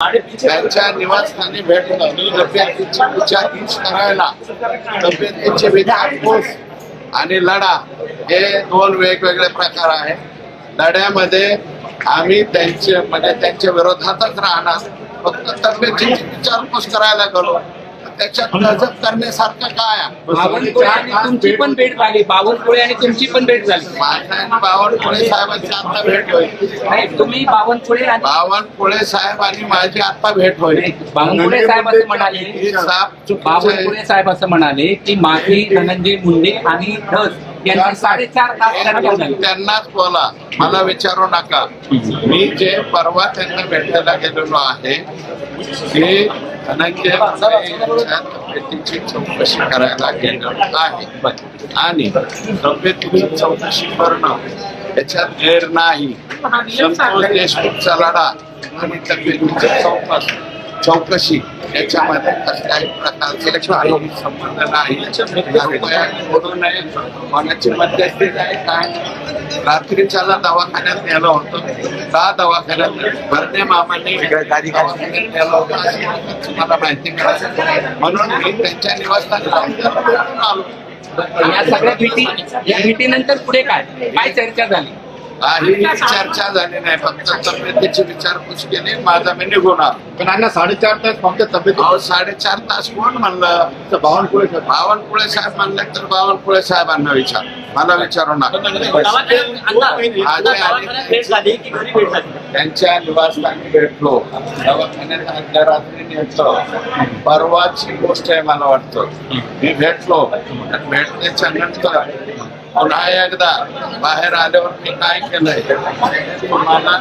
त्यांच्या निवासस्थानी भेटणं तब्येतीची विचारपूस करायला तब्येतीची विचारपूस आणि लढा हे दोन वेगवेगळे प्रकार आहेत. लढ्यामध्ये आम्ही त्यांचे म्हणजे त्यांच्या विरोधातच राहणार. फक्त तब्येतीची विचारपूस करायला गेलो. त्याच्यात गजब करण्यासारखं काय? आहे? बावनकुळे आणि तुमची पण भेट झाली. बावनकुळे आणि तुमची पण भेट झाली. माझ्या आणि बावनकुळे साहेबांची आता भेट होईल. नाही तुम्ही बावनकुळे आणि बावनकुळे साहेब आणि माझी आता भेट होईल. बावनकुळे साहेब असं म्हणाले. ही साप चुकीचं आहे. बावनकुळे साहेब असं म्हणाले की माझी धनंजय मुंडे आणि धस यांची साडेचार तास चर्चा झाली त्यांनाच बोला. मला विचारू नका. मी जे परवा त्यांना भेटायला गेलेलो आहे ते धनंजय तब्येतीची चौकशी करायला गेलेलो आहे आणि तब्येतीची चौकशी करणं याच्यात गैर नाही संतोष देशमुखचा लढा आणि तब्येतीची चौकस चौकशी. याच्यामध्ये कसल्याही प्रकारचे काही संबंध नाही. कोणाची मध्यस्थी नाही. काय. रात्रीच्याला दवाखान्यात नेलं होतं. का दवाखान्यात भरणे मामाने दवाखान्यात नेलं होतं. अशी तुम्हाला माहिती मिळाली. म्हणून मी त्यांच्या निवासस्थानी आलो. या सगळ्या भेटी या भेटीनंतर पुढे काय? काय चर्चा झाली? काही चर्चा झाली नाही. फक्त तब्येतीची विचारपूस केली माझा मी निघून आलो. पण अण्णा साडेचार तास फक्त तब्येत अहो साडेचार तास कोण म्हणलं? बावनकुळे साहेब. बावनकुळे साहेब म्हणले तर बावनकुळे साहेबांना विचार. मला विचारू नका. त्यांच्या निवासस्थानी भेटलो. दवाखान्यात आदल्या रात्री नेतो. परवाची गोष्ट आहे मला वाटतं. मी भेटलो. भेटण्याच्या नंतर पुन्हा एकदा बाहेर आल्यावर मी काय केलंय? तुम्हाला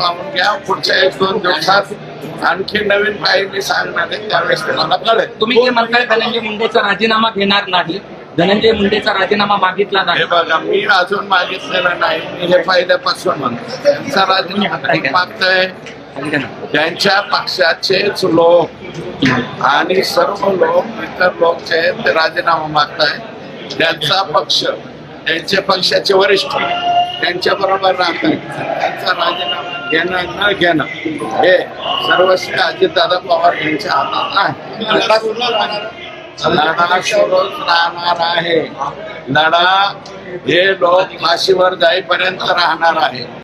पाहून घ्या. पुढच्या एक दोन दिवसात आणखी नवीन काही मी सांगणार आहे. त्यावेळेस तुम्हाला कळेल. तुम्ही म्हणताय धनंजय मुंडेचा राजीनामा घेणार नाही. धनंजय मुंडेचा राजीनामा मागितला नाही. हे बघा मी अजून मागितलेलं नाही. मी हे पहिल्यापासून म्हणतो त्यांचा राजीनामा मागतंय. त्यांच्या पक्षाचेच लोक आणि सर्व लोक इतर लोक जे आहेत ते राजीनामा मागताय. त्यांचा पक्ष त्यांच्या पक्षाचे वरिष्ठ त्यांच्या बरोबर राहत त्यांचा राजीनामा घेणं न घेणं हे सर्वस्वी अजितदादा पवार यांच्या हातात आहे. लढा सुरूच राहणार आहे. लढा हे लोक फाशीवर जाईपर्यंत राहणार आहे.